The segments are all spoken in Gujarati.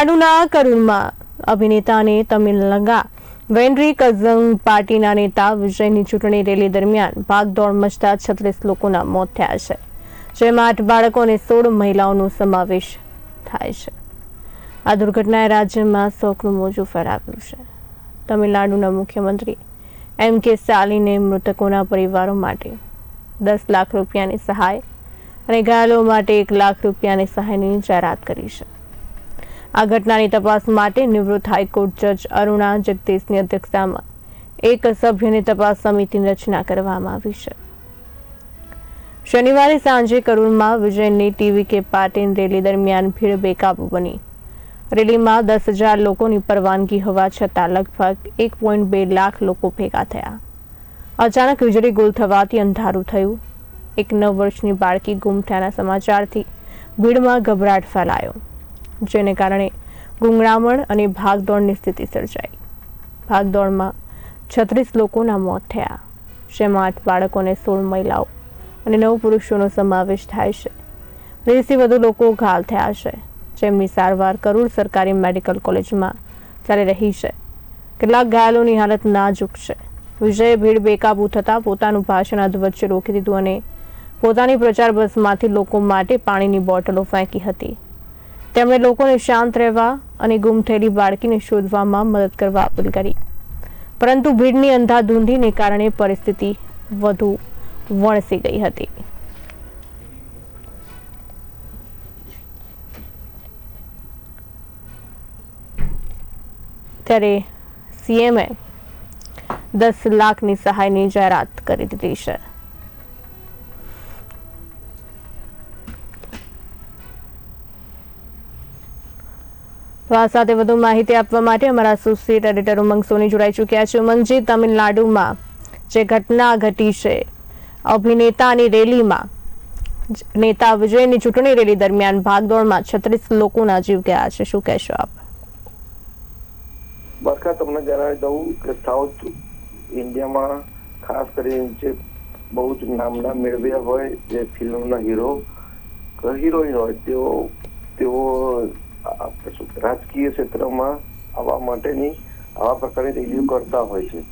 તમિલનાડુના કરૂરમાં અભિનેતા અને તમિલંગા વેન્ડ્રી કઝમ પાર્ટીના નેતા વિજયની ચૂંટણી રેલી દરમિયાન ભાગદોડ મચતા છત્રીસ લોકોના મોત થયા છે, જેમાં આઠ બાળકો અને સોળ મહિલાઓનો સમાવેશ થાય છે. આ દુર્ઘટનાએ રાજ્યમાં શોકનું મોજું ફેલાવ્યું છે. તમિલનાડુના મુખ્યમંત્રી એમ કે સ્ટાલિને મૃતકોના પરિવારો માટે દસ લાખ રૂપિયાની સહાય અને ઘાયલો માટે એક લાખ રૂપિયાની સહાયની જાહેરાત કરી છે. આ ઘટનાની તપાસ માટે નિવૃત્ત હાઈકોર્ટ જજ અરુણા જગદીશની અધ્યક્ષતામાં એક સભ્યની તપાસ સમિતિની રચના કરવામાં આવી છે. શનિવારે સાંજે કરૂરમાં વિજયની ટીવી કે પાર્ટીની રેલી દરમિયાન ભીડ બેકાબુ બની. રેલીમાં દસ હજાર લોકોની પરવાનગી હોવા છતાં લગભગ એક પોઈન્ટ બે લાખ લોકો ભેગા થયા. અચાનક વીજળી ગુલ થવાથી અંધારું થયું. એક નવ વર્ષની બાળકી ગુમ થયાના સમાચારથી ભીડમાં ગભરાટ ફેલાયો. જેને કારણે ગુંગળામણ અને ભાગદોડની સ્થિતિ સર્જાઈ. ભાગદોડમાં છત્રીસ લોકોના મોત થયા. જેમાં આઠ બાળકો અને સોળ મહિલાઓ અને નવ પુરુષોનો સમાવેશ થાય છે. વીસથી વધુ લોકો ઘાયલ થયા છે. જેમની સારવાર કરૂર સરકારી મેડિકલ કોલેજમાં ચાલી રહી છે. કેટલાક ઘાયલોની હાલત નાજુક છે. વિજયે ભીડ બેકાબૂ થતાં પોતાનું ભાષણ અધ વચ્ચે રોકી દીધું અને પોતાની પ્રચાર બસમાંથી લોકો માટે પાણીની બોટલો ફેંકી હતી. તેમણે લોકોને શાંત રહેવા અને ગુમ થયેલી બાળકીને શોધવામાં મદદ કરવા અપીલ કરી. પરંતુ ભીડની અંધાધૂંધીને કારણે પરિસ્થિતિ વધુ વણસી ગઈ હતી. ત્યારે સીએમએ દસ લાખની સહાયની જાહેરાત કરી દીધી છે. તો આ સાથે વધુ માહિતી આપવા માટે અમારા એસોસિએટ એડિટર ઉમંગ સોની જોડાઈ ચૂક્યા છે. ઉમંગજી તમિલનાડુમાં જે ઘટના ઘટી છે અભિનેતાની રેલીમાં નેતા વિજયની ચૂંટણી રેલી દરમિયાન ભાગદોડમાં છત્રીસ લોકોના જીવ ગયા છે. શું કહેશો આપ? બરખા તમને જણાવી દઉં કે સાઉથ ઇન્ડિયામાં ખાસ કરીને જે બહુ જ નામના મેળવ્યા હોય જે ફિલ્મના હીરો, હિરોઈન હોય તેઓ તેઓ રાજકીય ક્ષેત્રમાં આવવા માટેની આવા પ્રકારની રેલીઓ કરતા હોય છે.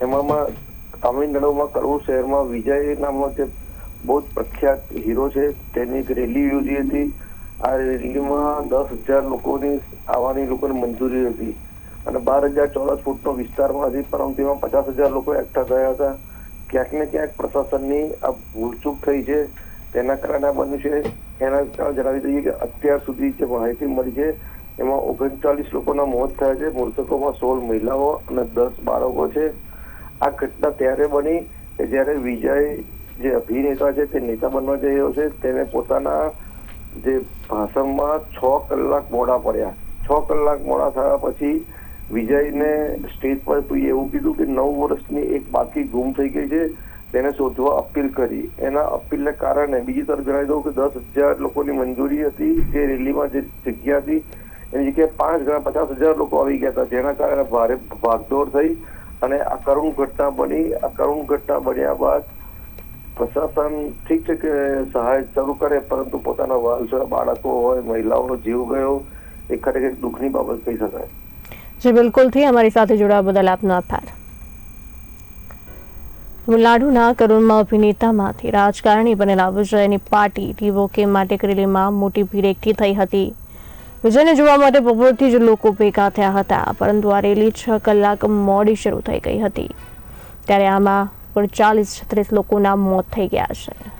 એમાંમાં તામિલનાડુમાં કરવું શહેરમાં વિજય નામનો જે બહુ જ પ્રખ્યાત હીરો છે, તેની એક રેલી યોજી હતી. આ રેલીમાં દસ હજાર લોકોની, આવવાની લોકોની મંજૂરી હતી. અને બાર હજાર ચોરસ ફૂટનો વિસ્તારમાં હતી, પરંતુ તેમાં પચાસ હજાર લોકો એકઠા થયા હતા. ક્યાંક ને ક્યાંક પ્રશાસનની આ ભૂલચૂક થઈ છે. તેના કારણે બન્યું છે એના જણાવી દઈએ કે અત્યાર સુધી જે માહિતી મળી છે, એમાં ઓગણચાલીસ લોકોના મોત થયા છે. મૃતકોમાં સોળ મહિલાઓ અને દસ બાળકો છે. આ ઘટના ત્યારે બની કે જ્યારે વિજય જે અભિનેતા છે તે નેતા બનવા જઈ રહ્યો છે. તેને પોતાના જે ભાષણમાં છ કલાક મોડા પડ્યા. છ કલાક મોડા થયા પછી વિજયને સ્ટેજ પર એવું કીધું કે નવ વર્ષની એક બાકી ગુમ થઈ ગઈ છે. તેને શોધવા અપીલ કરી. એના અપીલને કારણે બીજી તરફ જણાવી દઉં કે દસ હજાર લોકોની મંજૂરી હતી જે રેલીમાં જે જગ્યા હતી, એની જગ્યાએ પાંચ ગણા પચાસ હજાર લોકો આવી ગયા હતા, જેના કારણે ભારે ભાગદોડ થઈ અને આ કરુણ ઘટના બની. આ કરુણ ઘટના બન્યા બાદ પ્રશાસન ઠીક છે કે સહાય શરૂ કરે, પરંતુ પોતાના વાલસરા બાળકો હોય, મહિલાઓનો જીવ ગયો, એ ખરેખર દુઃખની બાબત કહી શકાય. જે બિલકુલથી અમારી સાથે જોડાવા બદલ આપનો આભાર. તમિલનાડુના કરુણમાં અભિનેતામાંથી રાજકારણી બનેલા વિજયની પાર્ટી ટીવોકે માટે કરેલીમાં મોટી ભીડ એકઠી થઈ હતી. વિજયને જોવા માટે બપોરથી જ લોકો ભેગા થયા હતા, પરંતુ આ રેલી છ કલાક મોડી શરૂ થઈ ગઈ હતી. ત્યારે આમાં પણ ચાલીસ છત્રીસ લોકોના મોત થઈ ગયા છે.